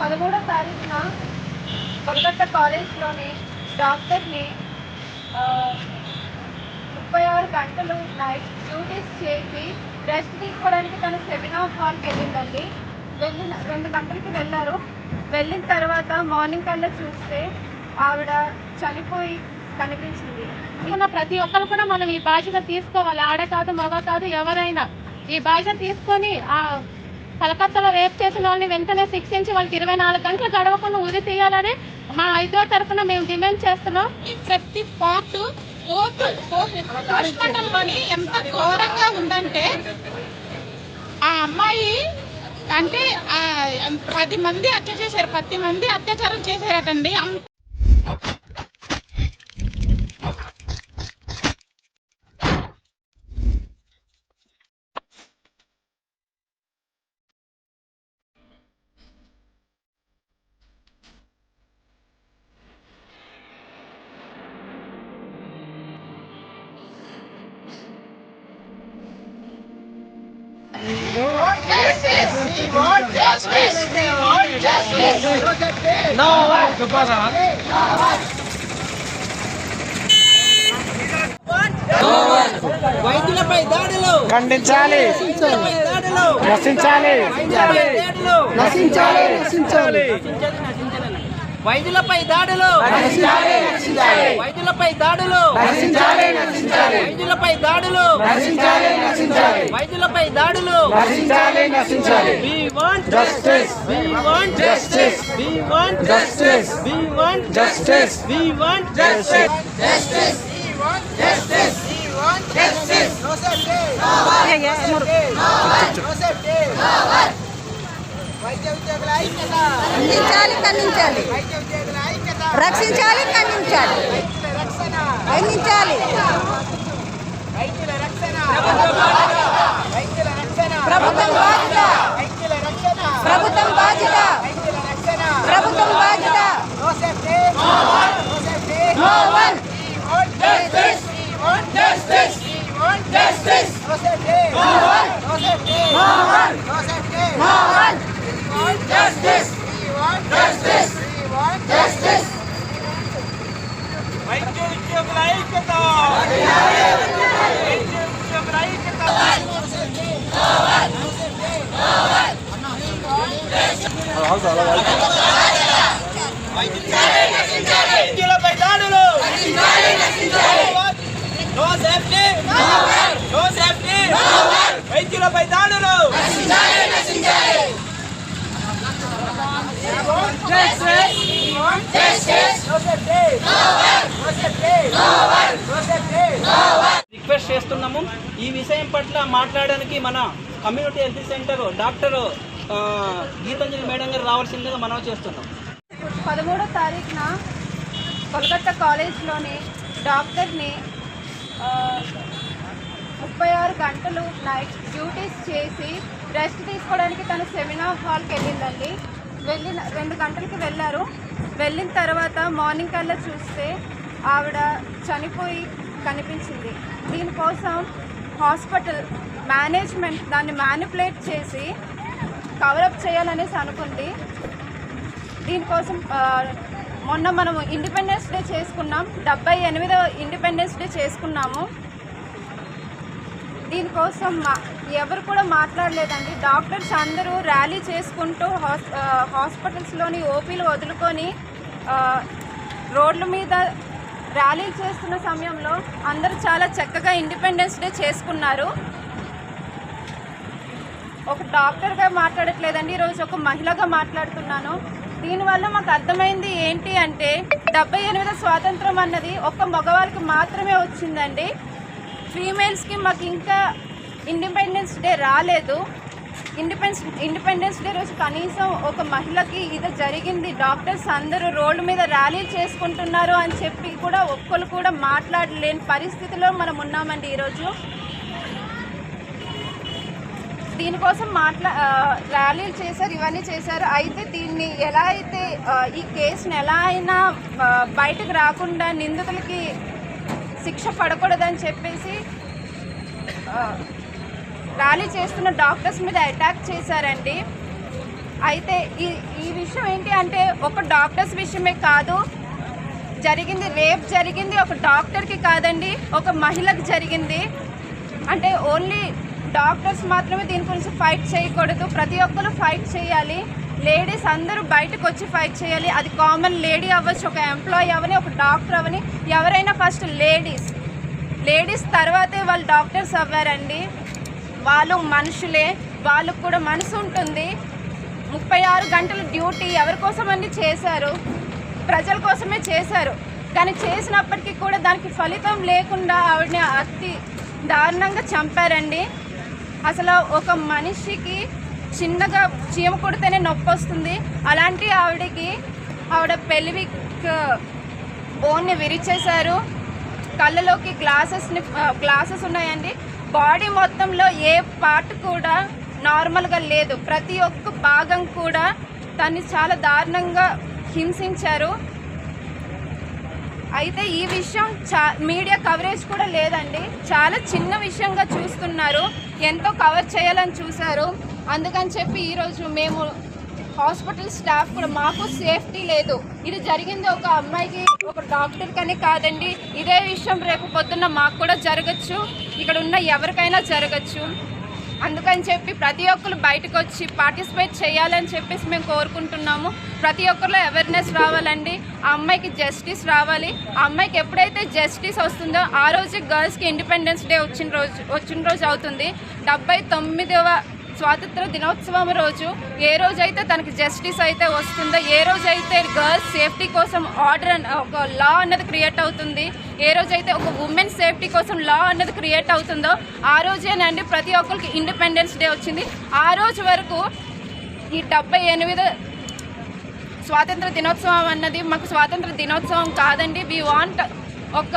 పదమూడో తారీఖున కొలకట్ట కాలేజ్లోని డాక్టర్ని ముప్పై ఆరు గంటలు నైట్ డ్యూటీస్ చేసి రెస్ట్ తీసుకోవడానికి తన సెమినార్ హాల్కి వెళ్ళిందండి. వెళ్ళిన రెండు గంటలకి వెళ్ళారు. వెళ్ళిన తర్వాత మార్నింగ్ కల్లా చూస్తే ఆవిడ చనిపోయి కనిపించింది. ఉన్న ప్రతి ఒక్కరు కూడా మనం ఈ బాధ్యత తీసుకోవాలి. ఆడ కాదు మగ కాదు ఎవరైనా ఈ బాధ్యత తీసుకొని ఆ కలకత్తాలో రేప్ చేసిన వాళ్ళని వెంటనే శిక్షించి వాళ్ళకి ఇరవై నాలుగు గంటలు గడవకుండా ఉరి తీయాలని మా ఐదో తరఫున మేము డిమాండ్ చేస్తున్నాం. ప్రతి పార్ట్ హాస్పిటల్లోని ఎంత ఘోరంగా ఉందంటే ఆ అమ్మాయి అంటే పది మంది హత్య చేశారు పది మంది అత్యాచారం చేశారటండి. వైద్యులపై దాడులు! ఖండించాలి. నశించాలి. వైద్యులపై దాడులు! నశించాలి. నశించాలి. వైద్యులపై దాడులు వైద్యులపై దాడులు వైద్యులపై దాడులు వైద్యులపై దాడులు We want Justice. We want Justice. We want Justice. We want Justice. We want Justice. Justice. We want justice. We want justice. No safety. No safety. No safety. వైద్య ఉద్యోగుల ఐక్యత. ఖండించాలి. రక్షించాలి ఖండించాలి. వైద్యుల రక్షణ ఖండించాలి వైద్యుల రక్షణ వైద్యుల రక్షణ ప్రభుత్వం బాధ్యత వైద్యుల రక్షణ ప్రభుత్వం బాధ్యత వైద్యుల రక్షణ ప్రభుత్వం బాధ్యత no safety no safety no one We want justice. We want justice. We want justice. No safety. No one. No safety. No one. No safety. No one We want justice. We want justice. We want justice. వైద్య ఉద్యోగుల ఐక్యత. వైద్య ఉద్యోగుల ఐక్యత. వైద్యులపై దాడులు. No safety no safety వైద్యులపై దాడులు. రిక్వెస్ట్ చేస్తున్నాము. ఈ విషయం పట్ల మాట్లాడడానికి మన community health centre doctor Geetanjali madam గారు రావాల్సిందిగా మనం చేస్తున్నాం. పదమూడో తారీఖున కొలకట్ట కాలేజ్లోని డాక్టర్ని ముప్పై ఆరు గంటలు నైట్ డ్యూటీస్ చేసి రెస్ట్ తీసుకోవడానికి తన సెమినార్ హాల్కి వెళ్ళిందండి. వెళ్ళిన రెండు గంటలకి వెళ్ళారు. వెళ్ళిన తర్వాత మార్నింగ్ కల్లా చూస్తే ఆవిడ చనిపోయి కనిపించింది. దీనికోసం హాస్పిటల్ మేనేజ్మెంట్ దాన్ని మ్యానిపులేట్ చేసి కవరప్ చేయాలనేసి అనుకుంది. దీనికోసం మొన్న మనము ఇండిపెండెన్స్ డే చేసుకున్నాం. డెబ్బై ఎనిమిదవ ఇండిపెండెన్స్ డే చేసుకున్నాము. దీనికోసం మా- ఎవరు కూడా మాట్లాడలేదండి. డాక్టర్స్ అందరూ ర్యాలీ చేసుకుంటూ హాస్ హాస్పిటల్స్లోని ఓపీలు వదులుకొని రోడ్ల మీద ర్యాలీ చేస్తున్న సమయంలో అందరూ చాలా చక్కగా ఇండిపెండెన్స్ డే చేసుకున్నారు. ఒక డాక్టర్గా మాట్లాడట్లేదండి ఈరోజు ఒక మహిళగా మాట్లాడుతున్నాను. దీనివల్ల మాకు అర్థమైంది ఏంటి అంటే డెబ్బై ఎనిమిది స్వాతంత్రం అన్నది ఒక్క మగవాళ్ళకి మాత్రమే వచ్చిందండి. ఫీమేల్స్కి మాకు ఇంకా ఇండిపెండెన్స్ డే రాలేదు. ఇండిపెండెన్స్ ఇండిపెండెన్స్ డే రోజు కనీసం ఒక మహిళకి ఇది జరిగింది. డాక్టర్స్ అందరూ రోడ్డు మీద ర్యాలీలు చేసుకుంటున్నారు అని చెప్పి కూడా ఒక్కరు కూడా మాట్లాడలేని పరిస్థితిలో మనం ఉన్నామండి ఈరోజు. దీనికోసం మాట్లా ర్యాలీలు చేశారు ఇవన్నీ చేశారు. అయితే దీన్ని ఎలా అయితే ఈ కేసుని ఎలా అయినా బయటకు రాకుండా నిందితులకి శిక్ష పడకూడదని చెప్పేసి ర్యాలీ చేస్తున్న డాక్టర్స్ మీద అటాక్ చేశారండి. అయితే ఈ ఈ విషయం ఏంటి అంటే ఒక డాక్టర్స్ విషయమే కాదు జరిగింది రేప్ జరిగింది ఒక డాక్టర్కి కాదండి ఒక మహిళకు జరిగింది. అంటే ఓన్లీ డాక్టర్స్ మాత్రమే దీని గురించి ఫైట్ చేయకూడదు ప్రతి ఒక్కరు ఫైట్ చేయాలి. లేడీస్ అందరూ బయటకు వచ్చి ఫైట్ చేయాలి. అది కామన్ లేడీ అవ్వచ్చు ఒక ఎంప్లాయీ అవని ఒక డాక్టర్ అవని ఎవరైనా ఫస్ట్ లేడీస్. లేడీస్ తర్వాతే వాళ్ళు డాక్టర్స్ అవ్వారండి. వాళ్ళు మనుషులే వాళ్ళకు కూడా మనసు ఉంటుంది. ముప్పై ఆరు గంటల డ్యూటీ ఎవరి కోసమని చేశారు? ప్రజల కోసమే చేశారు. కానీ చేసినప్పటికీ కూడా దానికి ఫలితం లేకుండా ఆవిడని అతి దారుణంగా చంపారండి. అసలు ఒక మనిషికి చిన్నగా చీమ కొడితేనే నొప్పి వస్తుంది. అలాంటి ఆవిడకి ఆవిడ పెళ్ళివిక్ బోన్ని విరిచేశారు. కళ్ళలోకి గ్లాసెస్ని గ్లాసెస్ ఉన్నాయండి. బాడీ మొత్తంలో ఏ పార్ట్ కూడా నార్మల్గా లేదు. ప్రతి ఒక్క భాగం కూడా తన్ని చాలా దారుణంగా హింసించారు. అయితే ఈ విషయం చా మీడియా కవరేజ్ కూడా లేదండి. చాలా చిన్న విషయంగా చూస్తున్నారు. ఎంతో కవర్ చేయాలని చూశారు. అందుకని చెప్పి ఈరోజు మేము హాస్పిటల్ స్టాఫ్ కూడా మాకు సేఫ్టీ లేదు. ఇది జరిగింది ఒక అమ్మాయికి ఒక డాక్టర్ కానీ కాదండి. ఇదే విషయం రేపు పొద్దున్న మాకు కూడా జరగచ్చు. ఇక్కడ ఉన్న ఎవరికైనా జరగచ్చు. అందుకని చెప్పి ప్రతి ఒక్కరు బయటకు వచ్చి పార్టిసిపేట్ చేయాలని చెప్పేసి మేము కోరుకుంటున్నాము. ప్రతి ఒక్కరిలో అవేర్నెస్ రావాలండి. ఆ అమ్మాయికి జస్టిస్ రావాలి. ఆ అమ్మాయికి ఎప్పుడైతే జస్టిస్ వస్తుందో ఆ రోజు గర్ల్స్కి ఇండిపెండెన్స్ డే వచ్చిన రోజు వచ్చిన రోజు అవుతుంది. డెబ్బై తొమ్మిదవ స్వాతంత్ర దినోత్సవం రోజు ఏ రోజైతే తనకి జస్టిస్ అయితే వస్తుందో ఏ రోజైతే గర్ల్స్ సేఫ్టీ కోసం ఆర్డర్ ఒక లా అన్నది క్రియేట్ అవుతుంది ఏ రోజైతే ఒక ఉమెన్ సేఫ్టీ కోసం లా అన్నది క్రియేట్ అవుతుందో ఆ రోజేనండి ప్రతి ఒక్కరికి ఇండిపెండెన్స్ డే వచ్చింది. ఆ రోజు వరకు ఈ డెబ్బై ఎనిమిది స్వాతంత్ర దినోత్సవం అన్నది మాకు స్వాతంత్ర దినోత్సవం కాదండి. వి వాంట్ ఒక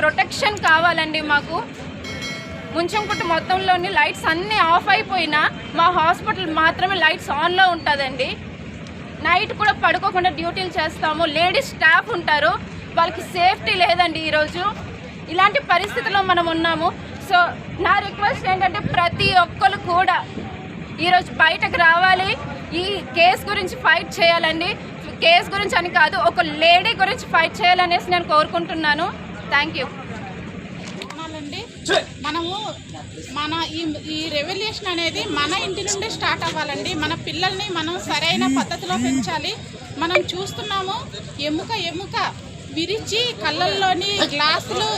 ప్రొటెక్షన్ కావాలండి మాకు. ముంచంకుట్టు మొత్తంలోని లైట్స్ అన్నీ ఆఫ్ అయిపోయినా మా హాస్పిటల్ మాత్రమే లైట్స్ ఆన్లో ఉంటుందండి. నైట్ కూడా పడుకోకుండా డ్యూటీలు చేస్తాము. లేడీస్ స్టాఫ్ ఉంటారు. వాళ్ళకి సేఫ్టీ లేదండి ఈరోజు. ఇలాంటి పరిస్థితుల్లో మనం ఉన్నాము. సో నా రిక్వెస్ట్ ఏంటంటే ప్రతి ఒక్కరు కూడా ఈరోజు బయటకు రావాలి. ఈ కేసు గురించి ఫైట్ చేయాలండి. కేసు గురించి అని కాదు ఒక లేడీ గురించి ఫైట్ చేయాలనేసి నేను కోరుకుంటున్నాను. Thank you. మనము మన ఈ ఈ రెవల్యూషన్ అనేది మన ఇంటి నుండి స్టార్ట్ అవ్వాలండి. మన పిల్లల్ని మనం సరైన పద్ధతిలో పెంచాలి. మనం చూస్తున్నాము ఎముక ఎముక విరిచి కళ్ళల్లోని గ్లాసులు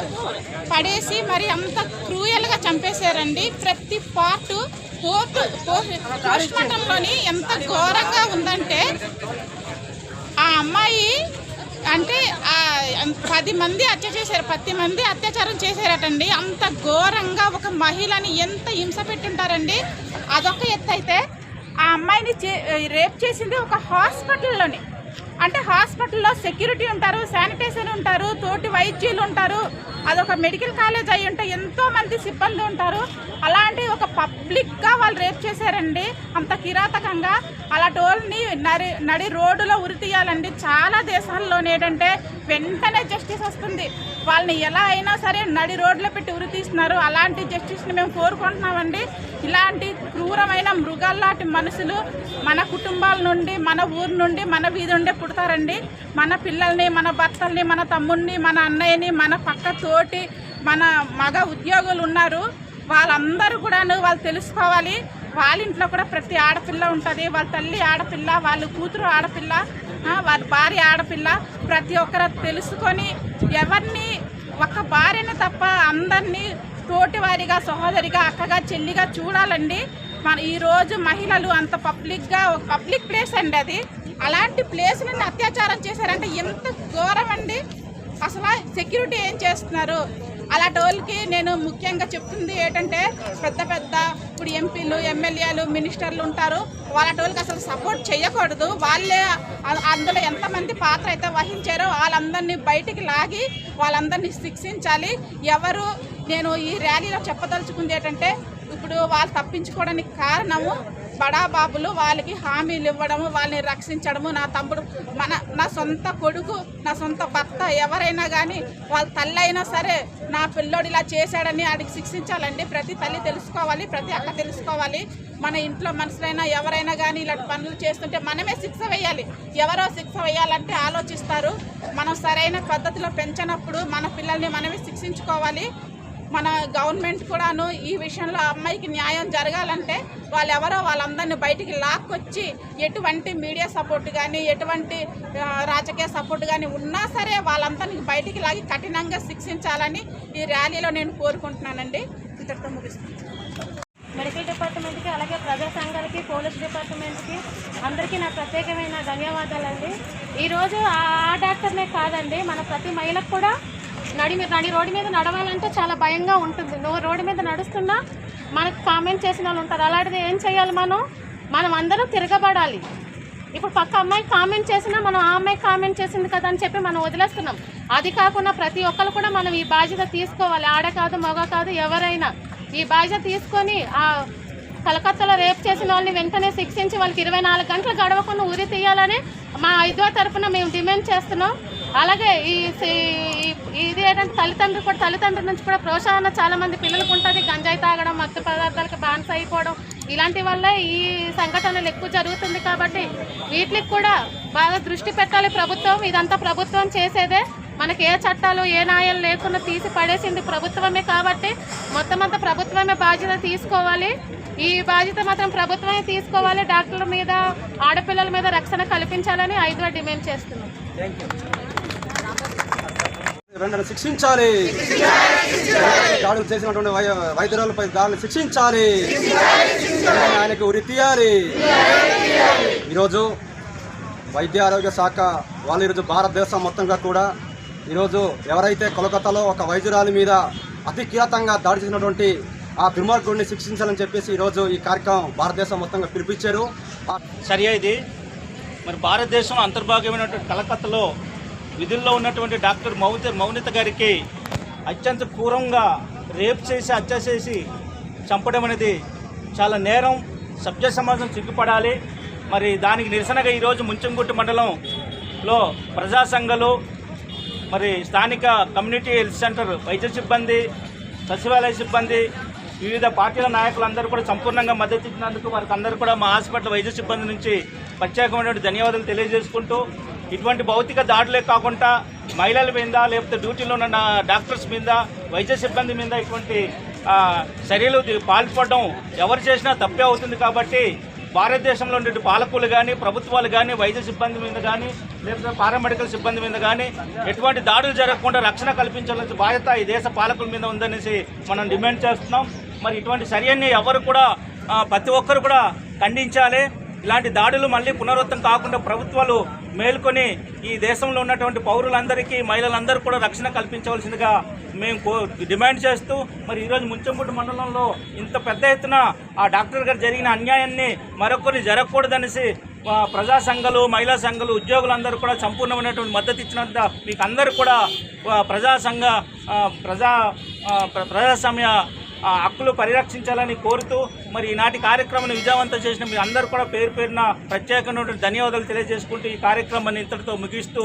పడేసి మరి అంత క్రూయల్గా చంపేశారండి. ప్రతి పార్ట్ పోర్టు పోస్ట్మార్టంలోని ఎంత ఘోరంగా ఉందంటే ఆ అమ్మాయి పది మంది హత్య చేశారు పది మంది అత్యాచారం చేశారటండి. అంత ఘోరంగా ఒక మహిళని ఎంత హింస పెట్టుంటారండి. అదొక ఎత్తు అయితే ఆ అమ్మాయిని చే- రేప్ చేసింది ఒక హాస్పిటల్లోని. అంటే హాస్పిటల్లో సెక్యూరిటీ ఉంటారు శానిటైజర్ ఉంటారు తోటి వైద్యులు ఉంటారు. అదొక మెడికల్ కాలేజ్ అయి ఉంటే ఎంతోమంది సిబ్బంది ఉంటారు. అలాంటి ఒక పబ్లిక్గా వాళ్ళు రేప్ చేశారండి. అంత కిరాతకంగా. అలా టోల్ని నడి నడి రోడ్డులో ఉరి తీయాలండి. చాలా దేశాల్లోనేటంటే వెంటనే జస్టిస్ వస్తుంది. వాళ్ళని ఎలా అయినా సరే నడి రోడ్లో పెట్టి ఉరి తీస్తున్నారు. అలాంటి జస్టిస్ని మేము కోరుకుంటున్నామండి. ఇలాంటి క్రూరమైన మృగాల్లాంటి మనుషులు మన కుటుంబాల నుండి మన ఊరు నుండి మన వీధి నుండి పుడతారండి. మన పిల్లల్ని మన భర్తల్ని మన తమ్ముడిని మన అన్నయ్యని మన పక్క తోటి మన మగ ఉద్యోగులు ఉన్నారు. వాళ్ళందరూ కూడాను వాళ్ళు తెలుసుకోవాలి. వాళ్ళ ఇంట్లో కూడా ప్రతి ఆడపిల్ల ఉంటుంది. వాళ్ళ తల్లి ఆడపిల్ల వాళ్ళ కూతురు ఆడపిల్ల వాళ్ళ భార్య ఆడపిల్ల ప్రతి ఒక్కరు తెలుసుకొని ఎవరిని ఒక భార్యని తప్ప అందరినీ తోటివారిగా సహోదరిగా అక్కగా చెల్లిగా చూడాలండి. మన ఈరోజు మహిళలు అంత పబ్లిక్గా ఒక పబ్లిక్ ప్లేస్ అండి అది. అలాంటి ప్లేస్ని అత్యాచారం చేశారంటే ఎంత ఘోరం అండి అసలు సెక్యూరిటీ ఏం చేస్తున్నారు? అలాంటి వాళ్ళకి నేను ముఖ్యంగా చెప్తుంది ఏంటంటే పెద్ద పెద్ద ఇప్పుడు ఎంపీలు ఎమ్మెల్యేలు మినిస్టర్లు ఉంటారు. వాళ్ళ వాళ్ళకి అసలు సపోర్ట్ చేయకూడదు. వాళ్ళే అందులో ఎంతమంది పాత్ర అయితే వహించారో వాళ్ళందరినీ బయటికి లాగి వాళ్ళందరినీ శిక్షించాలి. ఎవరు నేను ఈ ర్యాలీలో చెప్పదలుచుకుంది ఏంటంటే ఇప్పుడు వాళ్ళు తప్పించుకోవడానికి కారణము బడా బాబులు వాళ్ళకి హామీలు ఇవ్వడము వాళ్ళని రక్షించడము. నా తమ్ముడు మన నా సొంత కొడుకు నా సొంత భర్త ఎవరైనా కానీ వాళ్ళ తల్లి అయినా సరే నా పిల్లోడు ఇలా చేశాడని ఆడికి శిక్షించాలండి. ప్రతి తల్లి తెలుసుకోవాలి ప్రతి అక్క తెలుసుకోవాలి. మన ఇంట్లో మనుషులైనా ఎవరైనా కానీ ఇలాంటి పనులు చేస్తుంటే మనమే శిక్ష వేయాలి. ఎవరో శిక్ష వేయాలంటే ఆలోచిస్తారు. మనం సరైన పద్ధతిలో పెంచినప్పుడు మన పిల్లల్ని మనమే శిక్షించుకోవాలి. మన గవర్నమెంట్ కూడాను ఈ విషయంలో ఆ అమ్మాయికి న్యాయం జరగాలంటే వాళ్ళెవరో వాళ్ళందరినీ బయటికి లాక్కొచ్చి ఎటువంటి మీడియా సపోర్ట్ కానీ ఎటువంటి రాజకీయ సపోర్ట్ కానీ ఉన్నా సరే వాళ్ళందరినీ బయటికి లాగి కఠినంగా శిక్షించాలని ఈ ర్యాలీలో నేను కోరుకుంటున్నానండి. ఇంతటితో ముగిస్తున్నాను మెడికల్ డిపార్ట్మెంట్కి అలాగే ప్రజా సంఘాలకి పోలీస్ డిపార్ట్మెంట్కి అందరికీ నా ప్రత్యేకమైన ధన్యవాదాలండి. ఈరోజు ఆ ఆ డాక్టర్నే కాదండి మన ప్రతి మహిళకు కూడా నడి మీద నడి రోడ్డు మీద నడవాలంటే చాలా భయంగా ఉంటుంది. నువ్వు రోడ్డు మీద నడుస్తున్నా మనకు కామెంట్ చేసిన వాళ్ళు ఉంటారు. అలాంటిది ఏం చేయాలి మనం? మనం అందరం తిరగబడాలి. ఇప్పుడు పక్క అమ్మాయి కామెంట్ చేసినా మనం ఆ అమ్మాయి కామెంట్ చేసింది కదా అని చెప్పి మనం వదిలేస్తున్నాం. అది కాకుండా ప్రతి ఒక్కరు కూడా మనం ఈ బాధ్యత తీసుకోవాలి. ఆడ కాదు మగ కాదు ఎవరైనా ఈ బాధ్యత తీసుకొని ఆ కలకత్తాలో రేప్ చేసిన వాళ్ళని వెంటనే శిక్షించి వాళ్ళకి ఇరవై నాలుగు గంటలు గడవకుండా ఉరి తీయాలని మా ఐదో తరఫున మేము డిమాండ్ చేస్తున్నాం. అలాగే ఈ ఇది ఏంటంటే తల్లిదండ్రులు కూడా తల్లిదండ్రుల నుంచి కూడా ప్రోత్సాహన చాలా మంది పిల్లలకు ఉంటుంది. గంజాయి తాగడం మత్తు పదార్థాలకు బాన్స్ అయిపోవడం ఇలాంటి వల్ల ఈ సంఘటనలు ఎక్కువ జరుగుతుంది కాబట్టి వీటికి కూడా బాగా దృష్టి పెట్టాలి ప్రభుత్వం. ఇదంతా ప్రభుత్వం చేసేదే. మనకి ఏ చట్టాలు ఏ న్యాయాలు లేకుండా తీసి పడేసింది ప్రభుత్వమే కాబట్టి మొత్తం అంతా ప్రభుత్వమే బాధ్యత తీసుకోవాలి. ఈ బాధ్యత మాత్రం ప్రభుత్వమే తీసుకోవాలి. డాక్టర్ల మీద ఆడపిల్లల మీద రక్షణ కల్పించాలని ఐదుగా డిమాండ్ చేస్తున్నాం వెంటనే శిక్షించాలి. దాడులు చేసినటువంటి వై- వైద్యురాలపై దాడులు శిక్షించాలి. ఆయనకు ఉరి తీయాలి. ఈరోజు వైద్య ఆరోగ్య శాఖ వాళ్ళు ఈరోజు భారతదేశం మొత్తంగా కూడా ఈరోజు ఎవరైతే కోలకత్తాలో ఒక వైద్యురాలి మీద అతి దాడి చేసినటువంటి ఆ దుర్మార్గుడిని శిక్షించాలని చెప్పేసి ఈరోజు ఈ కార్యక్రమం భారతదేశం మొత్తంగా పిలిపించారు. సరి ఇది మరి భారతదేశం అంతర్భాగమైనటువంటి కలకత్తాలో విధుల్లో ఉన్నటువంటి డాక్టర్ మౌత మౌనిత గారికి అత్యంత క్రూరంగా రేప్ చేసి హత్య చేసి చంపడం అనేది చాలా నేరం. సభ్య సమాజం సిగ్గుపడాలి. మరి దానికి నిరసనగా ఈరోజు ముంచంగుట్టు మండలంలో ప్రజా సంఘాలు మరి స్థానిక కమ్యూనిటీ హెల్త్ సెంటర్ వైద్య సిబ్బంది సచివాలయ సిబ్బంది వివిధ పార్టీల నాయకులందరూ కూడా సంపూర్ణంగా మద్దతు ఇచ్చినందుకు వారికి అందరూ కూడా మా హాస్పిటల్ వైద్య సిబ్బంది నుంచి ప్రత్యేకమైనటువంటి ధన్యవాదాలు తెలియజేసుకుంటూ ఇటువంటి భౌతిక దాడులే కాకుండా మహిళల మీద లేకపోతే డ్యూటీలో ఉన్న డాక్టర్స్ మీద వైద్య సిబ్బంది మీద ఇటువంటి చర్యలు పాల్పడడం ఎవరు చేసినా తప్పే అవుతుంది కాబట్టి భారతదేశంలో ఉండే పాలకులు కానీ ప్రభుత్వాలు కానీ వైద్య సిబ్బంది మీద కానీ లేకపోతే పారామెడికల్ సిబ్బంది మీద కానీ ఎటువంటి దాడులు జరగకుండా రక్షణ కల్పించాల్సిన బాధ్యత ఈ దేశ పాలకుల మీద ఉందనేసి మనం డిమాండ్ చేస్తున్నాం. మరి ఇటువంటి చర్యని ఎవరు కూడా ప్రతి ఒక్కరు కూడా ఖండించాలి. ఇలాంటి దాడులు మళ్ళీ పునరుద్ధం కాకుండా ప్రభుత్వాలు మేల్కొని ఈ దేశంలో ఉన్నటువంటి పౌరులందరికీ మహిళలందరూ కూడా రక్షణ కల్పించవలసిందిగా మేము కో డిమాండ్ చేస్తూ మరి ఈరోజు ముంచంపూడి మండలంలో ఇంత పెద్ద ఎత్తున ఆ డాక్టర్ గారు జరిగిన అన్యాయాన్ని మరొకరిని జరగకూడదనేసి ప్రజా సంఘాలు మహిళా సంఘాలు ఉద్యోగులందరూ కూడా సంపూర్ణమైనటువంటి మద్దతు ఇచ్చినంత మీకు అందరూ కూడా ప్రజా సంఘ ప్రజా ప్రజాస్వామ్య హక్కులు పరిరక్షించాలని కోరుతూ మరి ఈనాటి కార్యక్రమాన్ని విజయవంతం చేసిన మీ అందరూ కూడా పేరు పేరున ప్రత్యేకమైనటువంటి ధన్యవాదాలు తెలియజేసుకుంటూ ఈ కార్యక్రమాన్ని ఇంతటితో ముగిస్తూ